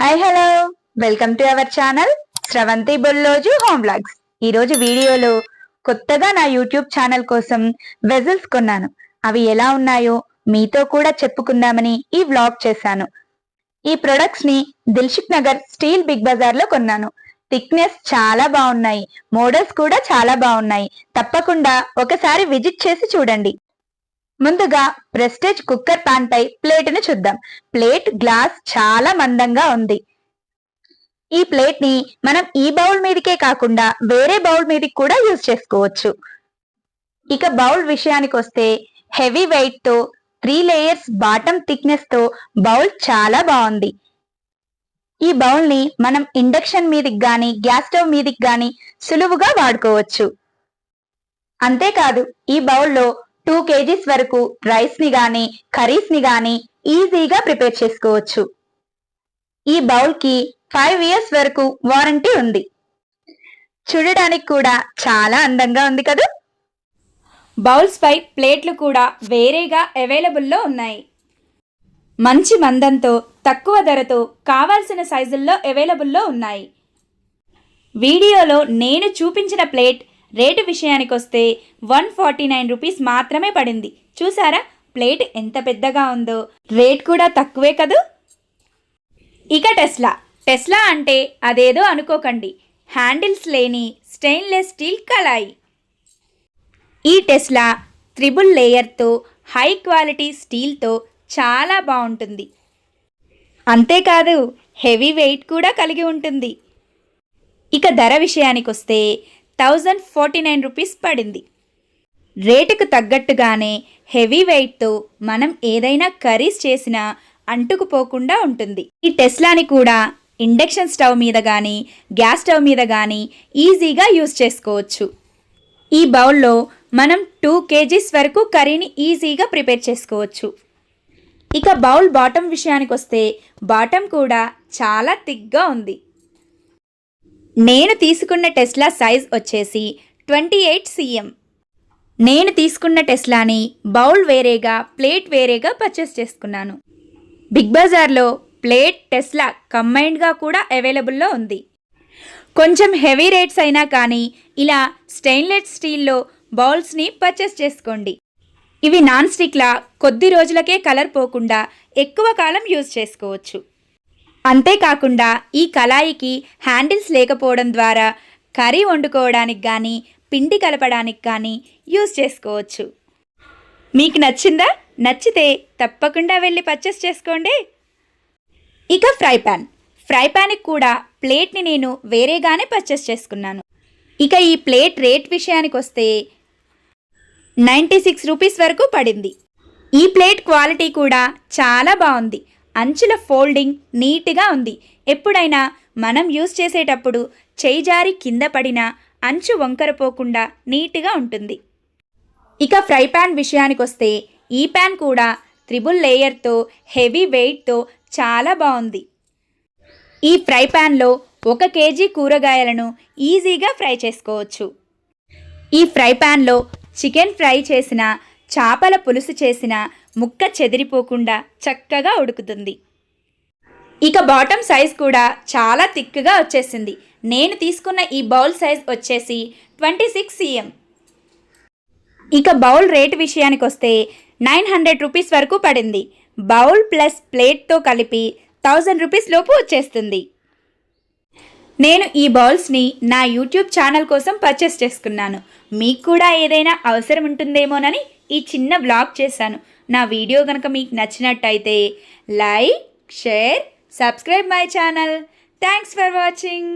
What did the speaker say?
Hi hello welcome to our channel Sravanthi Bolloju home blogs ఈరోజు వీడియోలో కొత్తగా నా యూట్యూబ్ ఛానల్ కోసం వెజల్స్ కొన్నాను. అవి ఎలా ఉన్నాయో మీతో కూడా చెప్పుకుందామని ఈ వ్లాగ్ చేశాను. ఈ ప్రొడక్ట్స్ని దిల్షుక్ నగర్ స్టీల్ బిగ్ బజార్లో కొన్నాను. థిక్నెస్ చాలా బాగున్నాయి. మోడల్స్ కూడా చాలా బాగున్నాయి. తప్పకుండా ఒకసారి విజిట్ చేసి చూడండి. ముందుగా ప్రెస్టేజ్ కుక్కర్ పాన్ పై ప్లేట్ని చూద్దాం. ప్లేట్ గ్లాస్ చాలా మందంగా ఉంది. ఈ ప్లేట్ని మనం ఈ బౌల్ మీదకే కాకుండా వేరే బౌల్ మీదకి కూడా యూజ్ చేసుకోవచ్చు. ఇక బౌల్ విషయానికి వస్తే హెవీ వెయిట్తో త్రీ లేయర్స్ బాటమ్ థిక్నెస్తో బౌల్ చాలా బాగుంది. ఈ బౌల్ని మనం ఇండక్షన్ మీదకి గాని గ్యాస్ స్టవ్ మీదకి గాని సులువుగా వాడుకోవచ్చు. అంతేకాదు ఈ బౌల్లో టూ కేజీస్ వరకు రైస్ని గాని కర్రీస్ని గాని ఈజీగా ప్రిపేర్ చేసుకోవచ్చు. ఈ బౌల్కి ఫైవ్ ఇయర్స్ వరకు వారంటీ ఉంది. చూడడానికి కూడా చాలా అందంగా ఉంది కదా? బౌల్స్ పై ప్లేట్లు కూడా వేరేగా అవైలబుల్లో ఉన్నాయి. మంచి మందంతో తక్కువ ధరతో కావాల్సిన సైజుల్లో అవైలబుల్లో ఉన్నాయి. వీడియోలో నేను చూపించిన ప్లేట్ రేటు విషయానికి వస్తే వన్ ఫార్టీ నైన్ రూపీస్ మాత్రమే పడింది. చూసారా? ప్లేట్ ఎంత పెద్దగా ఉందో. రేట్ కూడా తక్కువే కదూ? ఇక టెస్లా. టెస్లా అంటే అదేదో అనుకోకండి. హ్యాండిల్స్ లేని స్టెయిన్లెస్ స్టీల్ కళాయి. ఈ టెస్లా త్రిబుల్ లేయర్తో హై క్వాలిటీ స్టీల్తో చాలా బాగుంటుంది. అంతేకాదు హెవీ వెయిట్ కూడా కలిగి ఉంటుంది. ఇక ధర విషయానికి వస్తే థౌజండ్ ఫార్టీ నైన్ రూపీస్ పడింది. రేటుకు తగ్గట్టుగానే హెవీ వెయిట్తో మనం ఏదైనా కర్రీస్ చేసినా అంటుకుపోకుండా ఉంటుంది. ఈ టెస్లాని కూడా ఇండక్షన్ స్టవ్ మీద కానీ గ్యాస్ స్టవ్ మీద కానీ ఈజీగా యూజ్ చేసుకోవచ్చు. ఈ బౌల్లో మనం టూ కేజీస్ వరకు కర్రీని ఈజీగా ప్రిపేర్ చేసుకోవచ్చు. ఇక బౌల్ బాటమ్ విషయానికి వస్తే బాటమ్ కూడా చాలా థిక్గా ఉంది. నేను తీసుకున్న టెస్లా సైజ్ వచ్చేసి ట్వంటీ ఎయిట్ సీఎం. నేను తీసుకున్న టెస్లాని బౌల్ వేరేగా ప్లేట్ వేరేగా పర్చేస్ చేసుకున్నాను. బిగ్ బజార్లో ప్లేట్ టెస్లా కంబైన్డ్గా కూడా అవైలబుల్లో ఉంది. కొంచెం హెవీ రేట్స్ అయినా కానీ ఇలా స్టెయిన్లెస్ స్టీల్లో బౌల్స్ని పర్చేస్ చేసుకోండి. ఇవి నాన్ స్టిక్లా కొద్ది రోజులకే కలర్ పోకుండా ఎక్కువ కాలం యూజ్ చేసుకోవచ్చు. అంతేకాకుండా ఈ కళాయికి హ్యాండిల్స్ లేకపోవడం ద్వారా కర్రీ వండుకోవడానికి కానీ పిండి కలపడానికి కానీ యూజ్ చేసుకోవచ్చు. మీకు నచ్చిందా? నచ్చితే తప్పకుండా వెళ్ళి పర్చేస్ చేసుకోండి. ఇక ఫ్రై ప్యాన్. ఫ్రై ప్యాన్కి కూడా ప్లేట్ని నేను వేరేగానే పర్చేస్ చేసుకున్నాను. ఇక ఈ ప్లేట్ రేట్ విషయానికి వస్తే నైంటీ సిక్స్ రూపీస్ వరకు పడింది. ఈ ప్లేట్ క్వాలిటీ కూడా చాలా బాగుంది. అంచుల ఫోల్డింగ్ నీట్గా ఉంది. ఎప్పుడైనా మనం యూస్ చేసేటప్పుడు చేయి జారి కింద పడినా అంచు వంకరపోకుండా నీట్గా ఉంటుంది. ఇక ఫ్రై ప్యాన్ విషయానికొస్తే ఈ ప్యాన్ కూడా త్రిబుల్ లేయర్తో హెవీ వెయిట్తో చాలా బాగుంది. ఈ ఫ్రై ప్యాన్లో ఒక కేజీ కూరగాయలను ఈజీగా ఫ్రై చేసుకోవచ్చు. ఈ ఫ్రై ప్యాన్లో చికెన్ ఫ్రై చేసిన చేపల పులుసు చేసిన ముక్క చెదిరిపోకుండా చక్కగా ఉడుకుతుంది. ఇక బాటమ్ సైజ్ కూడా చాలా థిక్గా వచ్చేసింది. నేను తీసుకున్న ఈ బౌల్ సైజ్ వచ్చేసి ట్వంటీ సిక్స్ సీఎం. ఇక బౌల్ రేట్ విషయానికి వస్తే నైన్ హండ్రెడ్ రూపీస్ వరకు పడింది. బౌల్ ప్లస్ ప్లేట్తో కలిపి థౌజండ్ రూపీస్ లోపు వచ్చేస్తుంది. నేను ఈ బౌల్స్ని నా యూట్యూబ్ ఛానల్ కోసం పర్చేస్ చేసుకున్నాను. మీకు కూడా ఏదైనా అవసరం ఉంటుందేమోనని ఈ చిన్న బ్లాగ్ చేశాను. నా వీడియో కనుక మీకు నచ్చినట్టయితే like share subscribe my channel. Thanks for watching